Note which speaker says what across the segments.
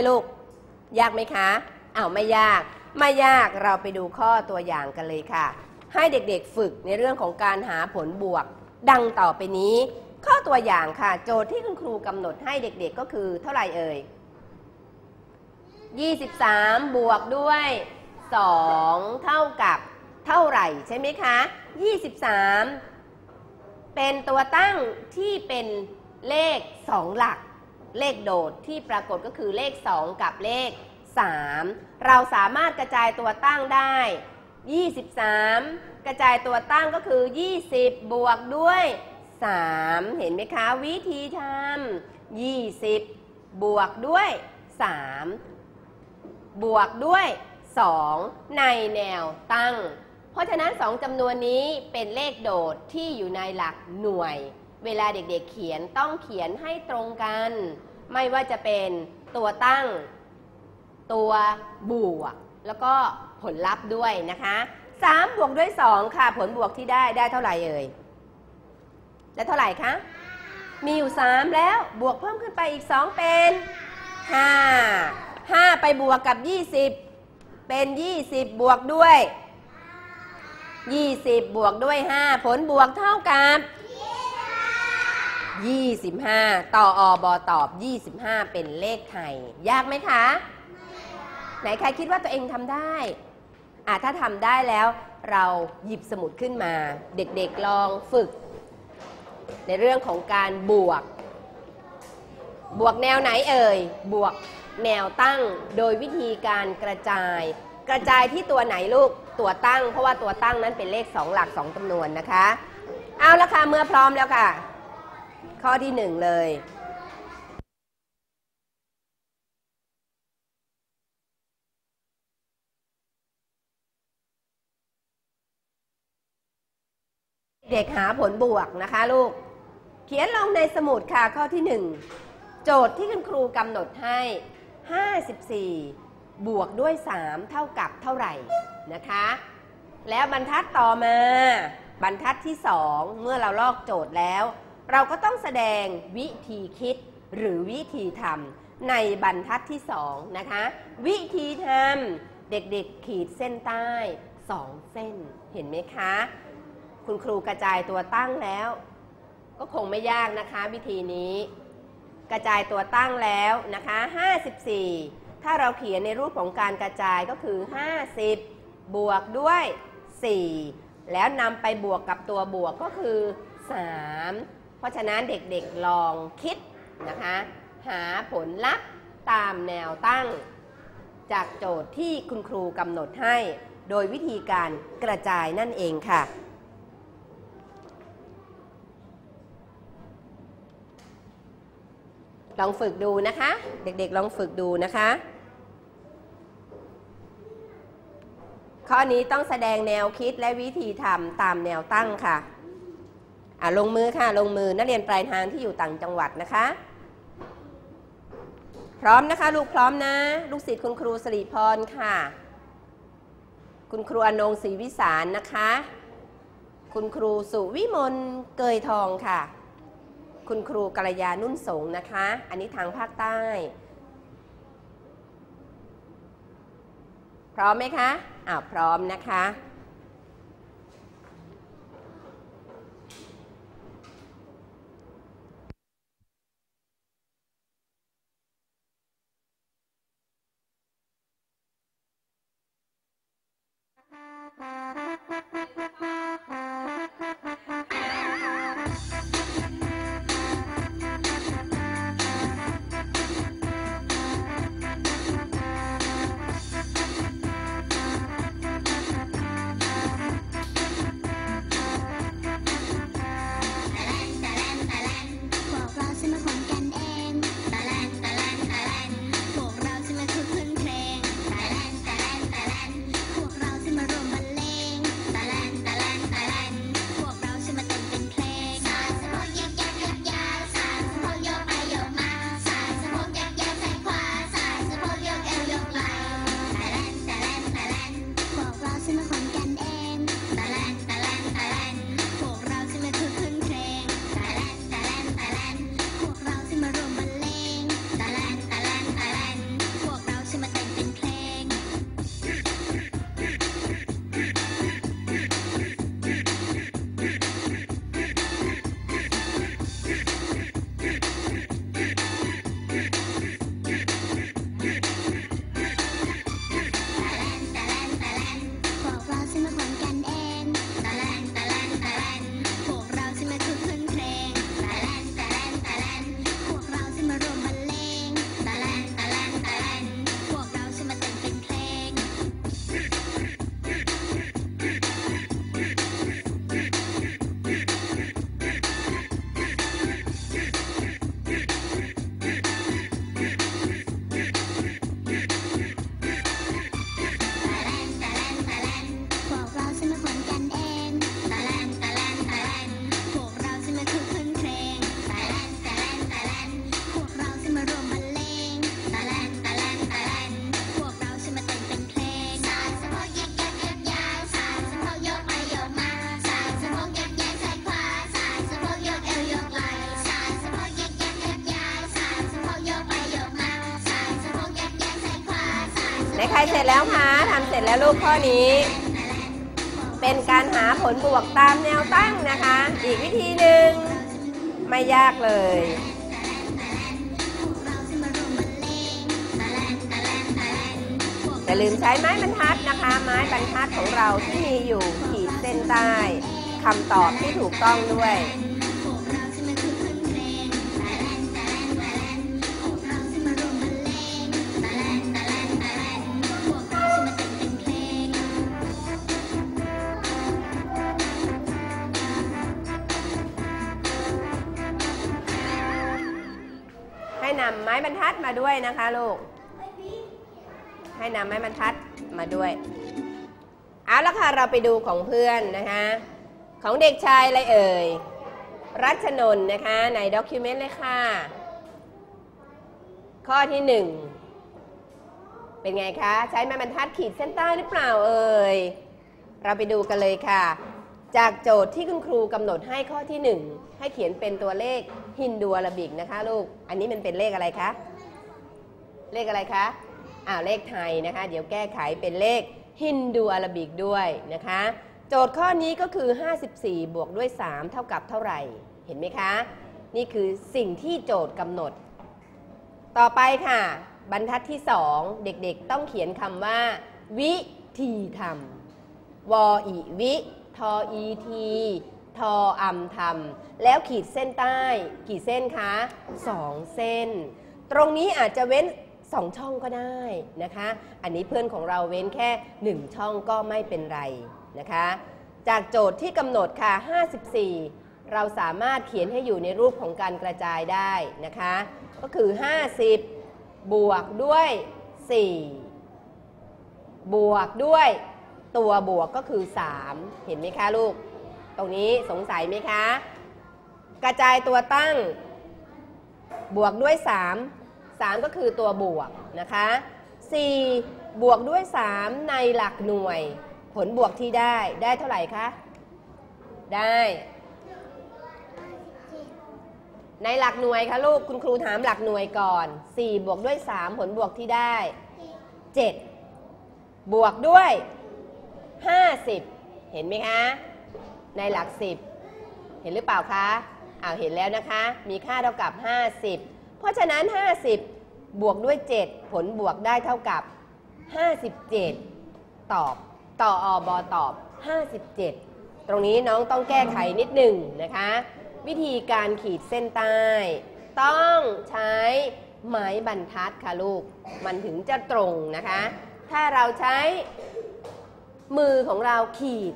Speaker 1: ไหมลูก ยากไหมคะอ้าวไม่ยาก ไม่ยากเราไปดูข้อตัวอย่างกันเลยค่ะ ให้เด็กๆฝึกในเรื่องของการหาผลบวก ดังต่อไปนี้ ข้อตัวอย่างค่ะ โจทย์ที่คุณครูกำหนดให้เด็กๆก็คือเท่าไหร่เอ่ย23 บวกด้วย 2 เท่ากับเท่าไหร่ใช่ไหมคะ 23 เป็นตัวตั้งที่เป็นเลข 2 หลัก เลขโดดที่ปรากฏก็คือเลข 2 กับเลข 3 เราสามารถกระจายตัวตั้งได้ 23 กระจายตัวตั้งก็คือ 20 บวกด้วย 3 เห็นไหมคะ วิธีทำ20 บวกด้วย 3 บวกด้วย 2 ในแนวตั้ง เพราะฉะนั้น 2จำนวนนี้เป็นเลขโดดที่อยู่ในหลักหน่วย เวลาเด็กๆเขียนต้องเขียนให้ตรงกัน ไม่ว่าจะเป็นตัวตั้ง ตัวบวก แล้วก็ผลลัพธ์ด้วยนะคะ3บวกด้วย 2 ค่ะ ผลบวกที่ได้ได้เท่าไหร่เอ่ยได้เท่าไหร่คะมีอยู่ 3 แล้วบวกเพิ่มขึ้นไปอีก 2 เป็น 5 5 ไปบวกกับ 20 เป็น 20 บวกด้วย 20 บวกด้วย 5 ผลบวกเท่ากับ 25 ต่ออบอตอบ 25 เป็นเลขไทย ยากไหมคะ ไหนใครคิดว่าตัวเองทำได้อะถ้าทำได้แล้วเราหยิบสมุดขึ้นมา เด็กๆลองฝึก ในเรื่องของการบวก บวกแนวไหนเอ่ย บวกแนวตั้งโดยวิธีการกระจาย กระจายที่ตัวไหนลูก ตัวตั้ง เพราะว่าตัวตั้งนั้นเป็นเลข 2 หลัก 2จำนวนนะคะ เอาละค่ะ เมื่อพร้อมแล้วค่ะ ข้อที่1เลยเด็กหาผลบวกนะคะลูก เขียนลงในสมุดค่ะข้อที่ 1 โจทย์ที่คุณครูกำหนดให้ 54 บวกด้วย 3 เท่ากับเท่าไหร่นะคะ แล้วบรรทัดต่อมา บรรทัดที่ 2 เมื่อเราลอกโจทย์แล้ว เราก็ต้องแสดงวิธีคิดหรือวิธีทำในบรรทัดที่2นะคะ วิธีทำเด็กๆขีดเส้นใต้2เส้นเห็นไหมคะ คุณครูกระจายตัวตั้งแล้ว ก็คงไม่ยากนะคะ วิธีนี้ กระจายตัวตั้งแล้วนะคะ 54 ถ้าเราเขียนในรูปของการกระจายก็คือ 50 บวกด้วย 4 แล้วนำไปบวกกับตัวบวกก็คือ 3 เพราะฉะนั้นเด็กๆลองคิดนะคะ หาผลลัพธ์ตามแนวตั้ง จากโจทย์ที่คุณครูกำหนดให้ โดยวิธีการกระจายนั่นเองค่ะลองฝึกดูนะคะ เด็กๆลองฝึกดูนะคะ ข้อนี้ต้องแสดงแนวคิดและวิธีทำตามแนวตั้งค่ะ อะลงมือค่ะลงมือนักเรียนปลายทางที่อยู่ต่างจังหวัดนะคะ พร้อมนะคะ ลูกพร้อมนะ ลูกศิษย์คุณครูสิริพรค่ะ คุณครูอนงศรีวิสารนะคะ คุณครูสุวิมลเกยทองค่ะ คุณครูกัลยานุ่นสง์นะคะ อันนี้ทางภาคใต้ พร้อมไหมคะอ้าวพร้อมนะคะ ในใครเสร็จแล้วคะทำเสร็จแล้วลูกข้อนี้ เป็นการหาผลบวกตามแนวตั้งนะคะ อีกวิธีหนึ่งไม่ยากเลยอย่าลืมใช้ไม้บรรทัดนะคะ ไม้บรรทัดของเราที่มีอยู่ขีดเส้นใต้คำตอบที่ถูกต้องด้วย นำไม้บรรทัดมาด้วยนะคะลูก ให้นำไม้บรรทัดมาด้วยเอาละค่ะเราไปดูของเพื่อนนะคะ ของเด็กชายอะไรเอ่ย รัชนนท์นะคะในด็อกิวเมนต์เลยค่ะ ข้อที่หนึ่งเป็นไงคะ ใช้ไม้บรรทัดขีดเส้นใต้หรือเปล่าเอ่ย เราไปดูกันเลยค่ะ จากโจทย์ที่คุณครูกำหนดให้ข้อที่หนึ่งให้เขียนเป็นตัวเลขฮินดูอาราบิกนะคะลูก อันนี้มันเป็นเลขอะไรคะ เลขอะไรคะอ่าเลขไทยนะคะ เดี๋ยวแก้ไขเป็นเลขฮินดูอาราบิกด้วยนะคะ โจทย์ข้อนี้ก็คือ 54 บวกด้วย 3 เท่ากับเท่าไหร่ เห็นไหมคะ นี่คือสิ่งที่โจทย์กำหนด ต่อไปค่ะ บรรทัดที่ 2 เด็กๆ ต้องเขียนคำว่า วิธีทำวออีวิ ทออีทีทออัมทำแล้วขีดเส้นใต้กี่เส้นคะ2เส้น ตรงนี้อาจจะเว้น2ช่องก็ได้นะคะ อันนี้เพื่อนของเราเว้นแค่1ช่องก็ไม่เป็นไรนะคะ จากโจทย์ที่กำหนดค่ะ 54 เราสามารถเขียนให้อยู่ในรูปของการกระจายได้นะคะ ก็คือ 50 บวกด้วย 4 บวกด้วย ตัวบวกก็คือ 3 เห็นไหมคะลูก ตรงนี้สงสัยไหมคะ กระจายตัวตั้ง บวกด้วย 3 3 ก็คือตัวบวกนะคะ 4 บวกด้วย 3 ในหลักหน่วย ผลบวกที่ได้ได้เท่าไหร่คะ ได้ในหลักหน่วยคะลูกคุณครูถามหลักหน่วยก่อน 4 บวกด้วย 3 ผลบวกที่ได้ 7 บวกด้วย 50 เห็นไหมคะ ในหลัก 10 เห็นหรือเปล่าคะอ้าวเห็นแล้วนะคะ มีค่าเท่ากับ 50 เพราะฉะนั้น 50 บวกด้วย 7 ผลบวกได้เท่ากับ 57 ตอบ ต่ออบอตอบ 57 ตรงนี้น้องต้องแก้ไขนิดหนึ่งนะคะ วิธีการขีดเส้นใต้ ต้องใช้ไม้บรรทัดค่ะลูก มันถึงจะตรงนะคะ ถ้าเราใช้ มือของเราขีด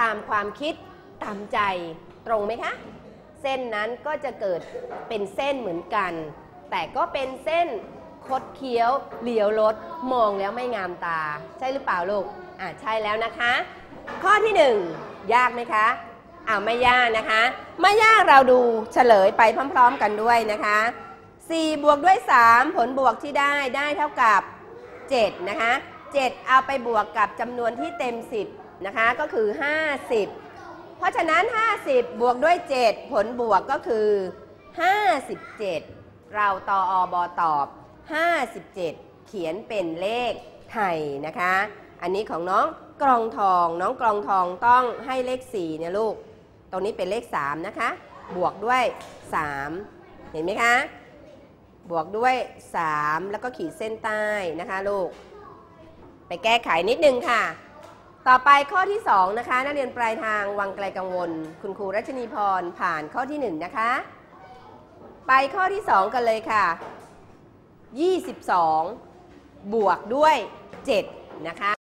Speaker 1: ตามความคิดตามใจตรงไหมคะ เส้นนั้นก็จะเกิดเป็นเส้นเหมือนกัน แต่ก็เป็นเส้นคดเคี้ยวเหลียวรถมองแล้วไม่งามตา ใช่หรือเปล่าลูกอ่าใช่แล้วนะคะ ข้อที่หนึ่งยากไหมคะอ้าวไม่ยากนะคะไม่ยากเราดูเฉลยไปพร้อม ๆ กันด้วยนะคะ4บวกด้วย 3 ผลบวกที่ได้ได้เท่ากับ 7 นะคะ 7 เอาไปบวกกับจำนวนที่เต็ม 10 นะคะ ก็คือ 50 เพราะฉะนั้น 50 บวกด้วย 7 ผลบวกก็คือ 57 เราตออบอตอบ 57 เขียนเป็นเลขไทยนะคะ อันนี้ของน้องกรองทอง น้องกรองทองต้องให้เลข4เนี่ยลูก ตรงนี้เป็นเลข 3 นะคะ บวกด้วย 3 เห็นไหมคะบวกด้วย 3 แล้วก็ขีดเส้นใต้นะคะลูก ไปแก้ไขนิดนึงค่ะ ต่อไปข้อที่ 2 นะคะ นักเรียนปลายทางวังไกลกังวล คุณครูรัชนีพรผ่านข้อที่ 1 นะคะ ไปข้อที่ 2 กันเลยค่ะ 22 บวกด้วย 7 นะคะ